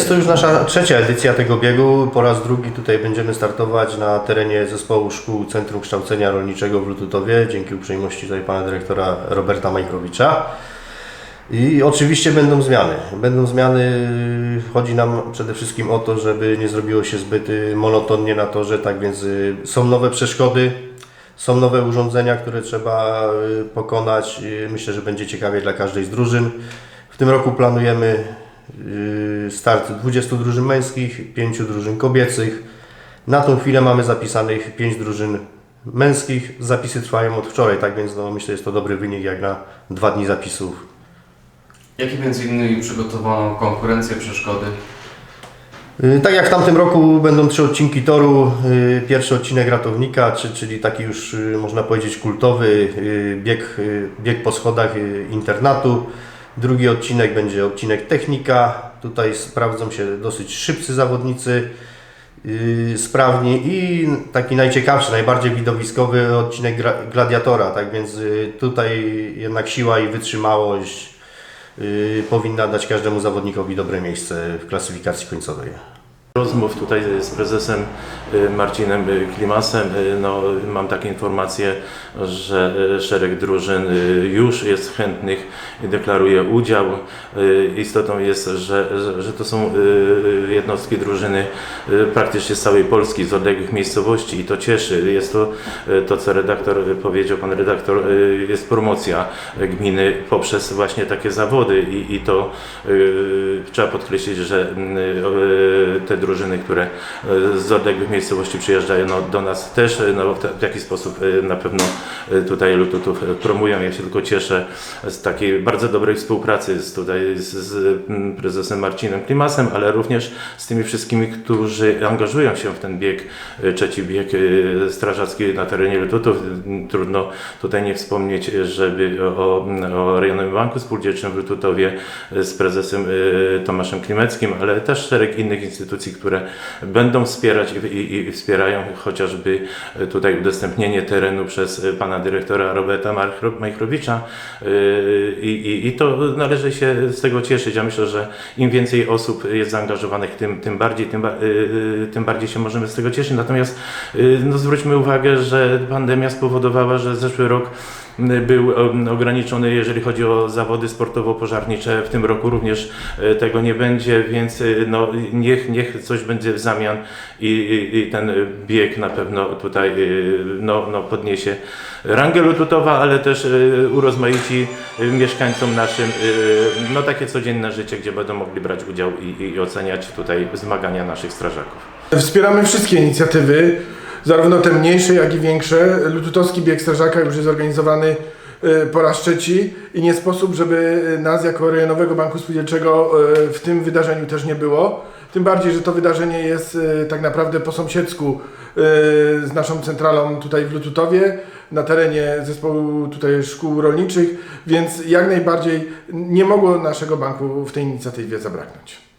Jest to już nasza trzecia edycja tego biegu. Po raz drugi tutaj będziemy startować na terenie zespołu szkół Centrum Kształcenia Rolniczego w Lututowie, dzięki uprzejmości tutaj pana dyrektora Roberta Majkrowicza. I oczywiście będą zmiany. Będą zmiany. Chodzi nam przede wszystkim o to, żeby nie zrobiło się zbyt y, monotonnie na torze, tak więc y, są nowe przeszkody, są nowe urządzenia, które trzeba y, pokonać. Myślę, że będzie ciekawie dla każdej z drużyn. W tym roku planujemy start 20 drużyn męskich, 5 drużyn kobiecych. Na tą chwilę mamy zapisanych 5 drużyn męskich. Zapisy trwają od wczoraj, tak więc no, myślę, że jest to dobry wynik jak na dwa dni zapisów. Jakie między innymi przygotowano konkurencje, przeszkody? Y, Tak jak w tamtym roku będą trzy odcinki toru. Y, Pierwszy odcinek ratownika, czy, czyli taki już y, można powiedzieć kultowy bieg, bieg po schodach internatu. Drugi odcinek będzie odcinek technika. Tutaj sprawdzą się dosyć szybcy zawodnicy, y, sprawni i taki najciekawszy, najbardziej widowiskowy odcinek gra- gladiatora. Tak więc y, tutaj jednak siła i wytrzymałość y, powinna dać każdemu zawodnikowi dobre miejsce w klasyfikacji końcowej. Rozmów tutaj z prezesem y, Marcinem y, Klimasem, y, no, mam takie informacje, że szereg drużyn już jest chętnych deklaruje udział. Istotą jest, że, że, to są jednostki drużyny praktycznie z całej Polski, z odległych miejscowości i to cieszy. Jest to to, co redaktor powiedział, pan redaktor, jest promocja gminy poprzez właśnie takie zawody i, i to trzeba podkreślić, że y, te drużyny, które y, z odległych miejscowości przyjeżdżają no, do nas też y, no, w, ta- w taki sposób y, na pewno tutaj Lututów promują. Ja się tylko cieszę z takiej bardzo dobrej współpracy z, tutaj z, z mm, prezesem Marcinem Klimasem, ale również z tymi wszystkimi, którzy angażują się w ten bieg, trzeci bieg strażacki na terenie Lututów. Trudno tutaj nie wspomnieć, żeby o, o Rejonowym Banku Spółdzielczym w Lututowie z prezesem Tomaszem Klimeckim, ale też szereg innych instytucji, które będą wspierać i, i, wspierają chociażby y, tutaj udostępnienie terenu przez y, pana dyrektora Roberta Majchrowicza y, i, i, i to należy się z tego cieszyć. Ja myślę, że im więcej osób jest zaangażowanych, tym, tym, bardziej, tym, tym bardziej się możemy z tego cieszyć. Natomiast no, zwróćmy uwagę, że pandemia spowodowała, że zeszły rok był ograniczony, jeżeli chodzi o zawody sportowo-pożarnicze. W tym roku również y, tego nie będzie, więc y, no, niech, niech coś będzie w zamian i, i, i ten bieg na pewno tutaj y, no, no, podniesie rangę Lututowa, ale też urozmaici mieszkańcom naszym no, takie codzienne życie, gdzie będą mogli brać udział i, i oceniać tutaj zmagania naszych strażaków. Wspieramy wszystkie inicjatywy, zarówno te mniejsze, jak i większe. Lututowski Bieg Strażaka już jest organizowany e, po raz trzeci i nie sposób, żeby nas jako Rejonowego Banku Spółdzielczego e, w tym wydarzeniu też nie było. Tym bardziej, że to wydarzenie jest e, tak naprawdę po sąsiedzku z naszą centralą tutaj w Lututowie, na terenie zespołu tutaj szkół rolniczych, więc jak najbardziej nie mogło naszego banku w tej inicjatywie zabraknąć.